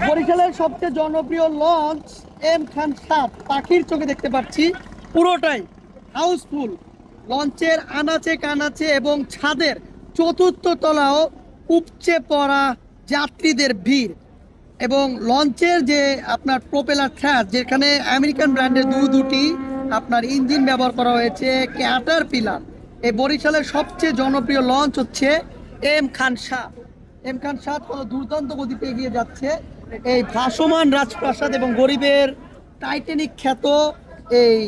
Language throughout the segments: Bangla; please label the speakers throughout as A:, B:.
A: বরিশালের সবচেয়ে জনপ্রিয় লঞ্চ এম খান সাত পাখির চোখে দেখতে পাচ্ছি পুরোটাই হাউসফুল। লঞ্চের আনাচে কানাচে এবং ছাদের চতুর্থ তলাও উপচে পড়া যাত্রীদের ভিড়। এবং লঞ্চের যে আপনার প্রোপেলার থ্রাস যেখানে আমেরিকান ব্র্যান্ডের দু দুটি আপনার ইঞ্জিন ব্যবহার করা হয়েছে ক্যাটার পিলার এই বরিশালের সবচেয়ে জনপ্রিয় লঞ্চ হচ্ছে এম খান শাহ এম খান শাহ কত দুর্দান্ত গতিতে এগিয়ে যাচ্ছে। এই ভাসমান রাজপ্রাসাদ এবং গরিবের টাইটানিক খ্যাত এই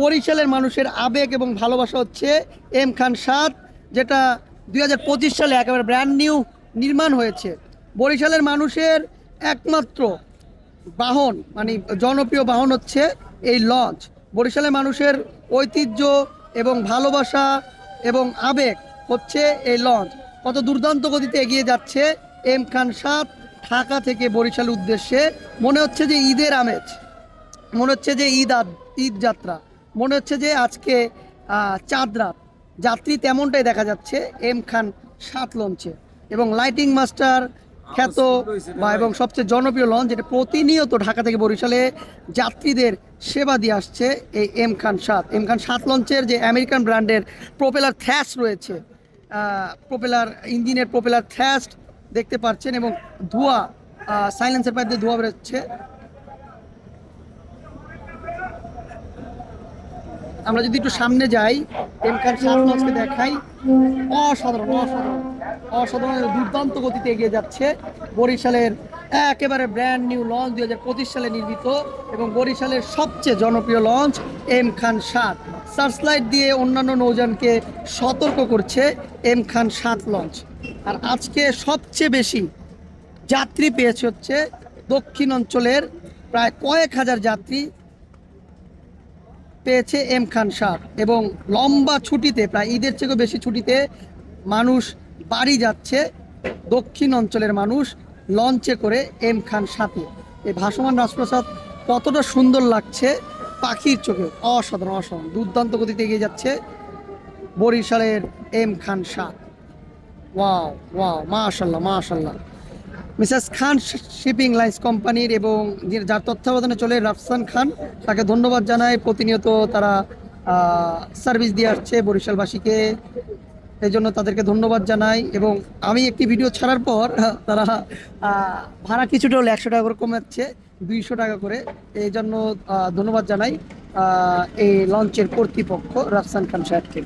A: বরিশালের মানুষের আবেগ এবং ভালোবাসা হচ্ছে এম খান সাত যেটা দু হাজার পঁচিশ সালে একেবারে ব্র্যান্ড নিউ নির্মাণ হয়েছে। বরিশালের মানুষের একমাত্র বাহন মানে জনপ্রিয় বাহন হচ্ছে এই লঞ্চ। বরিশালের মানুষের ঐতিহ্য এবং ভালোবাসা এবং আবেগ হচ্ছে এই লঞ্চ। কত দুর্দান্ত গতিতে এগিয়ে যাচ্ছে এম খান সাত ঢাকা থেকে বরিশাল উদ্দেশ্যে। মনে হচ্ছে যে ঈদের আমেজ মনে হচ্ছে যে ঈদ আদ- ঈদ যাত্রা মনে হচ্ছে যে আজকে চাঁদ রাত। যাত্রী তেমনটাই দেখা যাচ্ছে এম খান সাত লঞ্চে। এবং লাইটিং মাস্টার খ্যাত বা এবং সবচেয়ে জনপ্রিয় লঞ্চ যেটা প্রতিনিয়ত ঢাকা থেকে বরিশালে যাত্রীদের সেবা দিয়ে আসছে এই এম খান সাত এম খান সাত লঞ্চের যে আমেরিকান ব্র্যান্ডের প্রোপেলার থ্যাস রয়েছে প্রোপেলার ইঞ্জিনের প্রোপেলার থ্যাস্ট দেখতে পাচ্ছেন এবং ধোঁয়া সাইলেন্সের পাইপ দিয়ে ধোঁয়া বেরোচ্ছে। আমরা যদি একটু সামনে যাই এম খান সাত দেখাই। অসাধারণ অসাধারণ অসাধারণ দুর্দান্ত গতিতে এগিয়ে যাচ্ছে। বরিশালের একেবারে ব্র্যান্ড নিউ লঞ্চ দুই হাজার পঁচিশ সালে নির্মিত এবং বরিশালের সবচেয়ে জনপ্রিয় লঞ্চ এম খান সাত সার্চলাইট দিয়ে অন্যান্য নৌযানকে সতর্ক করছে এম খান সাত লঞ্চ। আর আজকে সবচেয়ে বেশি যাত্রী পেয়েছে হচ্ছে দক্ষিণ অঞ্চলের প্রায় কয়েক হাজার যাত্রী পেয়েছে এম খান সাহ এবং লম্বা ছুটিতে, প্রায় ঈদের থেকেও বেশি ছুটিতে মানুষ বাড়ি যাচ্ছে দক্ষিণ অঞ্চলের মানুষ লঞ্চে করে এম খান সাথে এই ভাসমান রাজপ্রাসাদ কতটা সুন্দর লাগছে পাখির চোখে অসাধারণ অসাধারণ। দুর্দান্ত গতিতে এগিয়ে যাচ্ছে বরিশালের এম খান সাত ওয়াও ওয়াও মাশাল্লাহ মাশাল্লাহ মিসেস খান শিপিং লাইন্স কোম্পানির এবং যার তত্ত্বাবধানে চলে রাফসান খান, তাকে ধন্যবাদ জানায় প্রতিনিয়ত তারা সার্ভিস দিয়ে আসছে বরিশালবাসীকে। এই জন্য তাদেরকে ধন্যবাদ জানাই এবং আমি একটি ভিডিও ছাড়ার পর, তারা ভাড়া কিছুটা হলে একশো টাকা করে কমাচ্ছে। দুইশো টাকা করে। এই জন্য ধন্যবাদ জানাই এই লঞ্চের কর্তৃপক্ষ রাফসান খান সাহেবকে।